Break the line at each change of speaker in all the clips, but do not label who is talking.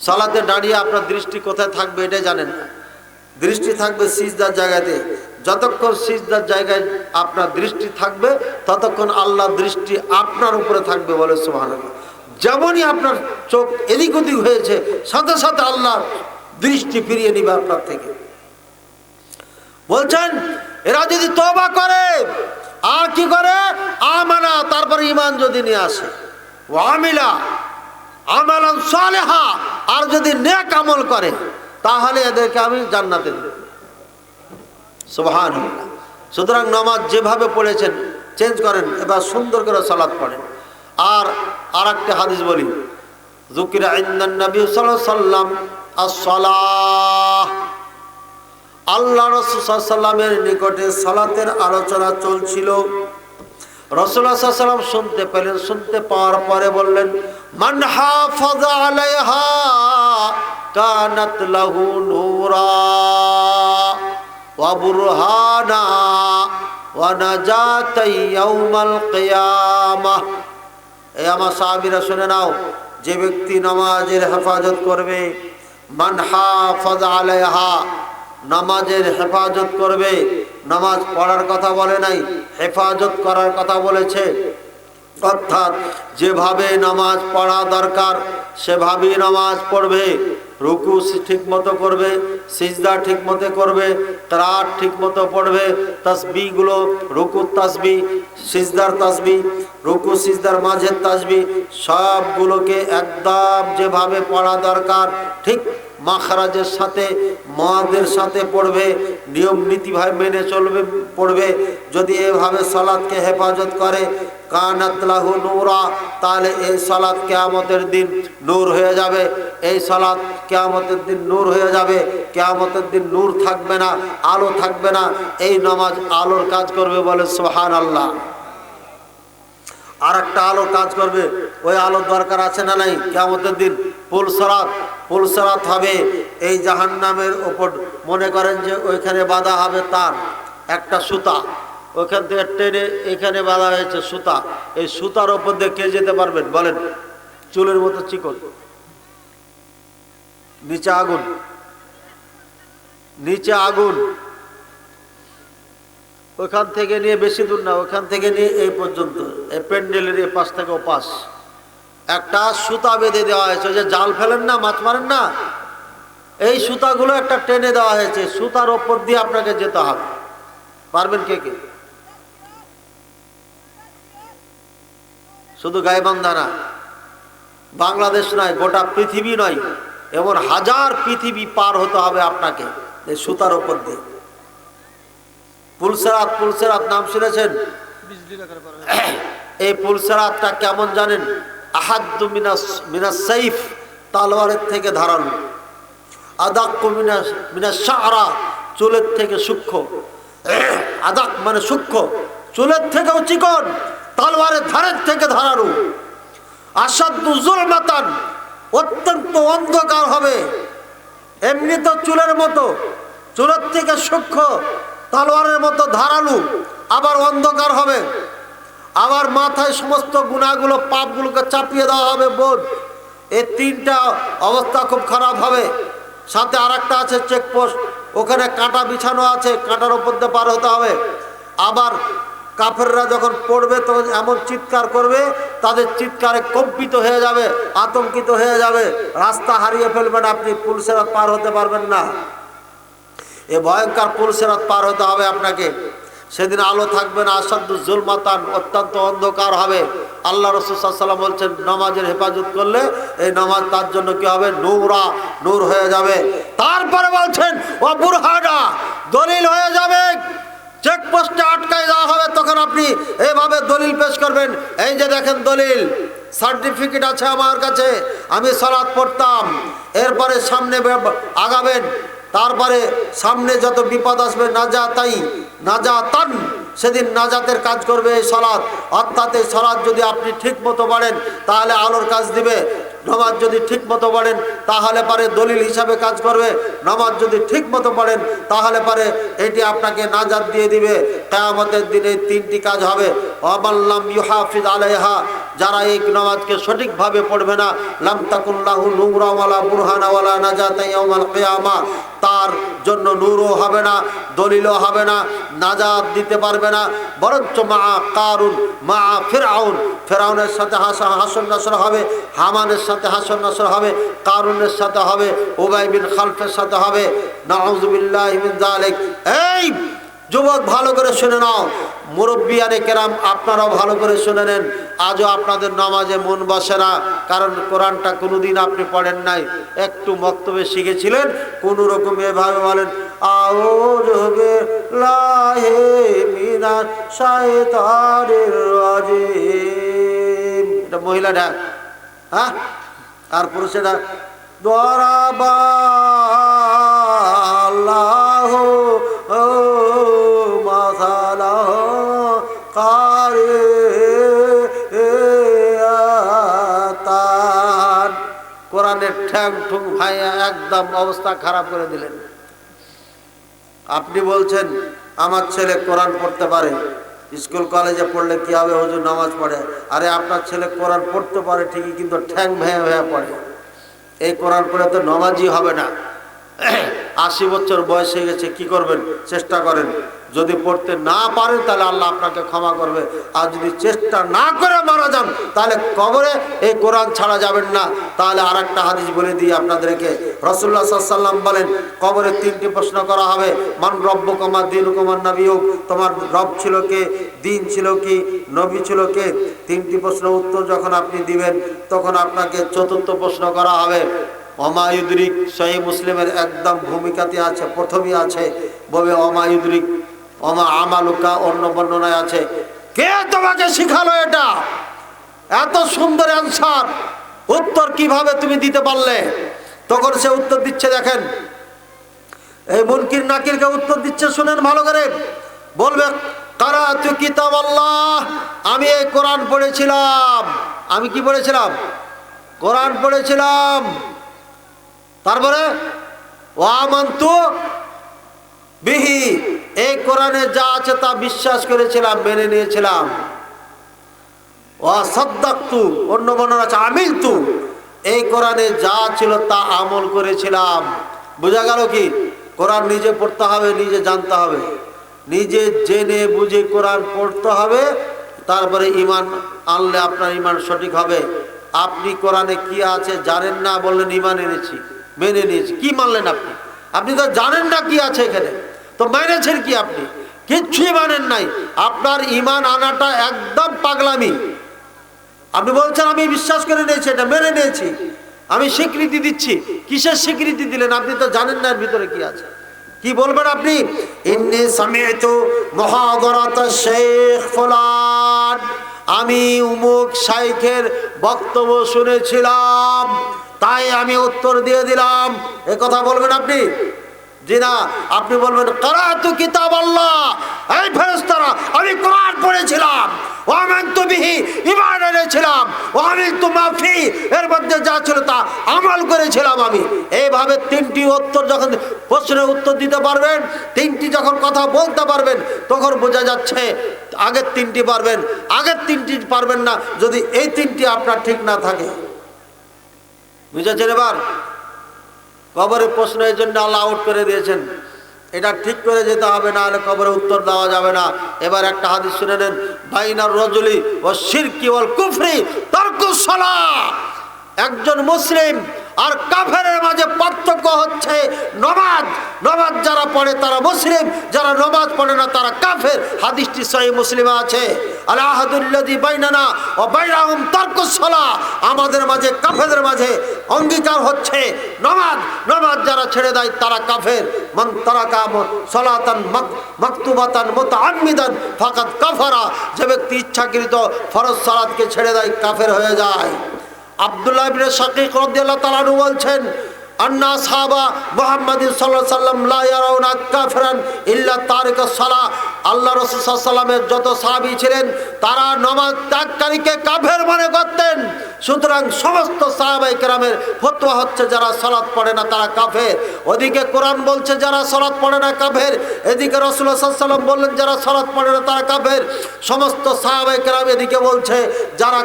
সালাতে দাঁড়িয়ে আপনার দৃষ্টি কোথায় থাকবে এটাই জানেন দৃষ্টি থাকবে সিজদার জায়গাতে। যতক্ষণ সিজদার জায়গায় আপনার দৃষ্টি থাকবে, ততক্ষণ আল্লাহ দৃষ্টি আপনার উপরে থাকবে বলে সুহান যেমনই আপনার চোখ এদিক ওদিক হয়েছে, সাথে সাথে আল্লাহ দৃষ্টি ফিরিয়ে নিবে আপনার থেকে। বলছেন, এরা যদি তবা করে, আর কি করে? আমানা, তারপরে ইমান যদি নিয়ে আসে। আমিলা, আমালান সালেহা আর যদি নেক আমল করে, তাহলে এদেরকে আমি জান্নাতে দেব। সুবহান সুতরাং নামাজ যেভাবে পড়েছেন, চেঞ্জ করেন, এবার সুন্দর করে সালাদ পড়েন। আর আর একটা হাদিস বলি জুকিরা সাল্লাম আল্লাহ রসুলামের নিকটে সালাতের আলোচনা চলছিল। রসুল্লাহাম শুনতে পেলেন, শুনতে পাওয়ার পরে বললেন, মান এই আমার শুনে নাও, যে ব্যক্তি নামাজের হেফাজত করবে মানহা হাফাজ আলাইহা নামাজের হেফাজত করবে। নামাজ পড়ার কথা বলে নাই, হেফাজত করার কথা বলেছে। অর্থাৎ যেভাবে নামাজ পড়া দরকার, সেভাবেই নামাজ পড়বে। রুকু ঠিক মতো করবে, সিজদা ঠিক মতো করবে ত্রাট ঠিক মতো পড়বে তসবিগুলো রুকু তাসবি, সিজদার তাসবি, রুকু সিজদার মাঝের তসবি, সবগুলোকে একদম যেভাবে পড়া দরকার, ঠিক মাখরাজের সাথে মহাদের সাথে পড়বে, নিয়ম নীতিভাবে মেনে চলবে, পড়বে। যদি এভাবে সালাদকে হেফাজত করে কানাতলাহু নূরা, তাহলে এই সালাদ কেয়ামতের দিন নূর হয়ে যাবে। এই সালাদ কেয়ামতের দিন নূর হয়ে যাবে। কেয়ামতের দিন নূর থাকবে না, আলো থাকবে না। এই নামাজ আলোর কাজ করবে বলে সোহান আল্লাহ আর একটা আলো কাজ করবে, ওই আলোর দরকার আছে না নাই? কেমতের দিন পুলসরাত পুলসরাত হবে এই জাহান নামের ওপর। মনে করেন যে ওইখানে বাঁধা হবে তার একটা সুতা। ওইখান থেকে টেনে এখানে বাঁধা হয়েছে সুতা। এই সুতার ওপর দিয়ে কে যেতে পারবেন বলেন? চুলের মতো চিকন। নিচে আগুন। নিচে আগুন। ওখান থেকে নিয়ে বেশি দূর না ওখান থেকে নিয়ে এই পর্যন্ত। এই প্যান্ডেলের এ পাশ থেকে ও পাশ একটা সুতা বেঁধে দেওয়া হয়েছে যে জাল ফেলেন না মাছ মারেন না? এই সুতাগুলো একটা টেনে দেওয়া হয়েছে সুতার ওপর দিয়ে আপনাকে যেতে হবে। পারবেন কে কে? শুধু গাইবান্ধা না বাংলাদেশ নয় গোটা পৃথিবী নয় এমন হাজার পৃথিবী পার হতে হবে আপনাকে এই সুতার ওপর দিয়ে। পুলসেরাত পুলসেরাত নাম শুনেছেন? এই পুলসেরাতটা কেমন জানেন? আহাদ্দু মিনাস মিনাস সাইফ, তালোয়ারের থেকে ধারালো আদাক্কু মিনাস মিনাস শাহরা চুলের থেকে সূক্ষ্ম। আদাক মানে সূক্ষ্ম। চুলের থেকেও চিকন, তালোয়ারের ধারের থেকে ধারালো আসাদ্দু জুলমাতান, অত্যন্ত অন্ধকার হবে। এমনি তো চুলের মতো, চুলের থেকে সূক্ষ্ম, তালোয়ারের মতো ধারালু আবার অন্ধকার হবে। আবার মাথায় সমস্ত গুণাগুলো, পাপগুলোকে চাপিয়ে দেওয়া হবে বোধ এই তিনটা অবস্থা খুব খারাপ হবে। সাথে আর আছে চেকপোস্ট ওখানে কাঁটা বিছানো আছে, কাঁটার ওপর দিয়ে পার হতে হবে। আবার কাফেররা যখন পড়বে, তখন এমন চিৎকার করবে, তাদের চিৎকারে কম্পিত হয়ে যাবে, আতঙ্কিত হয়ে যাবে। রাস্তা হারিয়ে ফেলবেন আপনি পুলিশের পার হতে পারবেন না। এ ভয়ঙ্কর পুরুষেরাত পার হতে হবে আপনাকে। সেদিন আলো থাকবে না আসাদ্দু জুলমাতান অত্যন্ত অন্ধকার হবে। আল্লাহ রসুল্লাম বলছেন, নামাজের হেফাজত করলে এই নামাজ তার জন্য কি হবে? নূরা, নূর হয়ে যাবে। তারপরে বলছেন, ও বুরহানা, দলিল হয়ে যাবে। চেকপোস্টে আটকায় দেওয়া হবে, তখন আপনি এভাবে দলিল পেশ করবেন। এই যে দেখেন দলিল, সার্টিফিকেট আছে আমার কাছে, আমি সালাদ পড়তাম। এরপরে সামনে আগাবেন তারপরে সামনে যত বিপদ আসবে নাজা তাই নাজা তান সেদিন নাজাতের কাজ করবে এই সলাদ অর্থাৎ এই সলাদ যদি আপনি ঠিক মতো পড়েন তাহলে আলোর কাজ দিবে। নামাজ যদি ঠিক মতো পড়েন তাহলে পারে দলিল হিসাবে কাজ করবে। নামাজ যদি ঠিক মতো পড়েন তাহলে পারে এটি আপনাকে নাজাত দিয়ে দিবে। কেয়ামতের দিনে তিনটি কাজ হবে। অমাল্লাম ইউহাফিজ আলাইহা, যারা এই নামাজকে সঠিকভাবে পড়বে না, লাম তাকুল্লাহু নুরাওয়ালা বুরহানাওয়ালা নাজাত কিয়ামা। তার জন্য নূরও হবে না, দলিলও হবে না নাজাদ দিতে পারবে না। বরঞ্চ মা কারুন, মা ফেরাউন ফেরাউনের সাথে হাসা, হাসন নাসর হবে, হামানের সাথে হাসন নাসর হবে, কারুনের সাথে হবে ওবাই বিন খালফের সাথে হবে। নাউজুবিল্লাহ এই যুবক, ভালো করে শুনে নাও। মুরব্বিয়ানে কেরাম, আপনারাও ভালো করে শুনে নেন। আজও আপনাদের নামাজে মন বসে না, কারণ কোরআনটা কোনোদিন আপনি পড়েন নাই। একটু বক্তব্যে শিখেছিলেন, কোনো রকম এভাবে বলেন মিনাশ শাইতানির রাজিম। এটা মহিলা ডাক হ্যাঁ? আর পুরুষেরা দরাবা আল্লাহ ও কোরআনের ঠ্যাং ঠুং ভাইয়া একদম অবস্থা খারাপ করে দিলেন। আপনি বলছেন, আমার ছেলে কোরআন পড়তে পারে, স্কুল কলেজে পড়লে কি হবে? হুজুর নামাজ পড়ে। আরে, আপনার ছেলে কোরআন পড়তে পারে ঠিকই, কিন্তু ঠ্যাং ভেয়া ভেয়া পড়ে। এই কোরআন পড়ে তো নামাজই হবে না। আশি বছর বয়স হয়ে গেছে, কি করবেন? চেষ্টা করেন। যদি পড়তে না পারেন, তাহলে আল্লাহ আপনাকে ক্ষমা করবে। আর যদি চেষ্টা না করে মারা যান, তাহলে কবরে এই কোরআন ছাড়া যাবেন না। তাহলে আর একটা হাদিস বলে দিই আপনাদেরকে। রসুল্লাহ সাল্লাম বলেন, কবরে তিনটি প্রশ্ন করা হবে। মান রব্য কমার দিন কুমার নবী হোক তোমার রব ছিল কে? দিন ছিল কি? নবী ছিল কে? তিনটি প্রশ্ন উত্তর যখন আপনি দিবেন, তখন আপনাকে চতুর্থ প্রশ্ন করা হবে। অমায়ুদ্রিক সহি মুসলিমের একদম ভূমিকাতে আছে, প্রথমই আছে। ববে অমায়ুদ্রিক অমা আমালুকা অন্য বর্ণনায় আছে। কে তোমাকে শিখালো এটা? এত সুন্দর অ্যান্সার উত্তর কীভাবে তুমি দিতে পারলে? তখন সে উত্তর দিচ্ছে, দেখেন। এই মুনকির নাকিরকে উত্তর দিচ্ছে, শুনেন ভালো করে। বলবে কারা তু কিতাব আল্লাহ আমি এই কোরআন পড়েছিলাম। আমি কি পড়েছিলাম? কোরআন পড়েছিলাম। তারপরে ওয়ামান্তু বিহি। এই কোরআনে যা আছে তা বিশ্বাস করেছিলাম, মেনে নিয়েছিলাম। অন্য বর্ণনা আছে আমিল তু এই কোরআনে যা ছিল তা আমল করেছিলাম। বোঝা গেল কি? কোরআন নিজে পড়তে হবে, নিজে জানতে হবে। নিজে জেনে বুঝে কোরআন পড়তে হবে, তারপরে ইমান আনলে আপনার ইমান সঠিক হবে। আপনি কোরআনে কি আছে জানেন না বললেন ইমান এনেছি, মেনে নিয়েছি। কি মানলেন আপনি? আপনি তো জানেন না কি আছে এখানে। তো মেনেছেন কি আপনি? কিচ্ছুই মানেন নাই। আপনার ইমান আনাটা একদম পাগলামি। আপনি বলছেন, আমি বিশ্বাস করে নিয়েছি, এটা মেনে নিয়েছি। আমি স্বীকৃতি দিচ্ছি। কিসের স্বীকৃতি দিলেন? আপনি তো জানেন না এর ভিতরে কি আছে। কি বলবেন আপনি? আমি উমুক শাইখের বক্তব্য শুনেছিলাম। তাই আমি উত্তর দিয়ে দিলাম। এ কথা বলবেন আপনি? জি না আপনি বলবেন, কারাতু কিতাব আল্লাহ এই ফেরেশতারা, আমি কোরআন পড়েছিলাম ও আমান্তু বিহি, ঈমান এনেছিলাম আমি তো মাফি এর মধ্যে যা ছিল তা আমল করেছিলাম আমি। এইভাবে তিনটি উত্তর যখন প্রশ্নের উত্তর দিতে পারবেন, তিনটি যখন কথা বলতে পারবেন, তখন বোঝা যাচ্ছে আগের তিনটি পারবেন, আগের তিনটি পারবেন না, যদি এই তিনটি আপনার ঠিক না থাকে। বুঝেছেন এবার? কবরের প্রশ্ন এই জন্য আল্লাহ আউট করে দিয়েছেন। এটা ঠিক করে যেতে হবে না হলে কবরে উত্তর দেওয়া যাবে না। এবার একটা হাদিস শুনে নেন, বাইনার রজলি ও শিরকি ওয়াল কুফরি তর্কুসলা একজন মুসলিম আর কাফেরের মাঝে পার্থক্য হচ্ছে নমাজ। নমাজ যারা পড়ে তারা মুসলিম, যারা নমাজ পড়ে না তারা কাফের। হাদিসটি সহি মুসলিমে আছে। আলাহাদুল্লাদি বাইনানা ও বাইরাহুম তর্কুসলা আমাদের মাঝে, কাফেরদের মাঝে অঙ্গীকার হচ্ছে। নমাজ নমাজ যারা ছেড়ে দেয়, তারা কাফের। মান তারাকা সলাতান মাকতুবাতান মুতাআম্মিদান ফাকাত কাফারা। যে ব্যক্তি ইচ্ছাকৃত ফরজ সালাতকে ছেড়ে দেয়, কাফের হয়ে যায়। আব্দুল্লাহ ইবনে শাকিক রাদিয়াল্লাহু তাআলা বলছেন, আন্না সাল্লাম আল্লাহ যত ছিলেন, তারা নামাজ ত্যাগকারীকে কাফের মনে করতেন। সুতরাং সমস্ত সাহাবাই কেরামের ফতোয়া হচ্ছে, যারা সলাৎ পড়ে না তারা কাফের। ওদিকে কোরআন বলছে, যারা সলাৎ পড়ে না কাফের। এদিকে রসুল্লাহ সাল্লাম বললেন, যারা সলাৎ পড়ে না তারা কাফের। সমস্ত সাহাবাই কেরাম এদিকে বলছে, যারা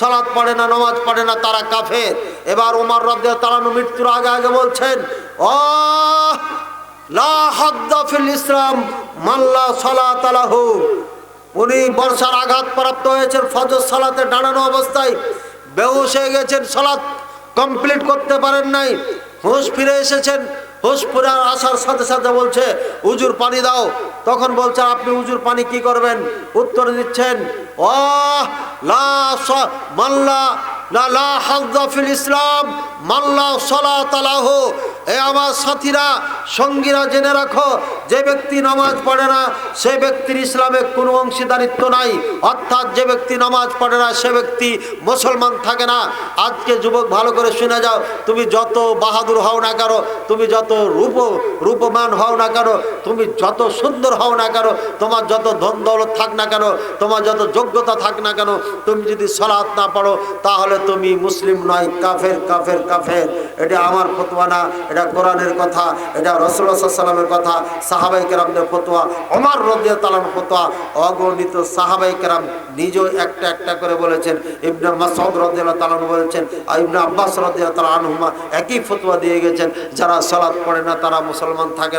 সলাৎ পড়ে না, নমাজ পড়ে না তারা কাফের। এবার ওমর রদ্দে তালানু মৃত্যুর আগে আগে বলছেন ও ইসলাম মাল্লা সালাত আলাহু উনি বর্ষার আঘাত প্রাপ্ত হয়েছেন, ফজর সালাতে দাঁড়ানো অবস্থায়। বেহুশ হয়ে গেছেন সলাৎ কমপ্লিট করতে পারেন নাই। হুঁশ ফিরে এসেছেন, হুঁশ ফিরে আসার সাথে সাথে বলছে উজুর পানি দাও। তখন বলছে, আপনি উজুর পানি কি করবেন? উত্তর দিচ্ছেন ও লা মাল্লা লা ইসলাম, মাল্লা সলা আলাহু। এ আমার সাথীরা, সঙ্গীরা জেনে রাখো, যে ব্যক্তি নামাজ পড়ে না, সে ব্যক্তির ইসলামে কোনো অংশীদারিত্ব নাই। অর্থাৎ যে ব্যক্তি নামাজ পড়ে না, সে ব্যক্তি মুসলমান থাকে না। আজকে যুবক ভালো করে শুনে যাও, তুমি যত বাহাদুর হও না কেন, তুমি যত রূপ রূপমান হও না কেন, তুমি যত সুন্দর হও না কেন, তোমার যত ধন দৌলত থাক না কেন, তোমার যত যোগ্যতা থাক না কেন, তুমি যদি সলাৎ না পড়ো, তাহলে তুমি মুসলিম নয়, কাফের কাফের কাফের। এটা আমার ফতোয়া না এটা কোরআনের কথা, এটা রসুলামের কথা সাহাবাই কেরামদের ফতোয়া অমর রদিয়া তালাম ফতোয়া, অগণিত সাহাবাই কেরাম নিজেও একটা একটা করে বলেছেন ইবনে মাসউদ রদিয়া তালাম বলেছেন, আর ইবনে আব্বাস রদিয়া তালা আনহুমা একই ফতোয়া দিয়ে গেছেন, যারা সালাত পড়ে না তারা মুসলমান থাকে।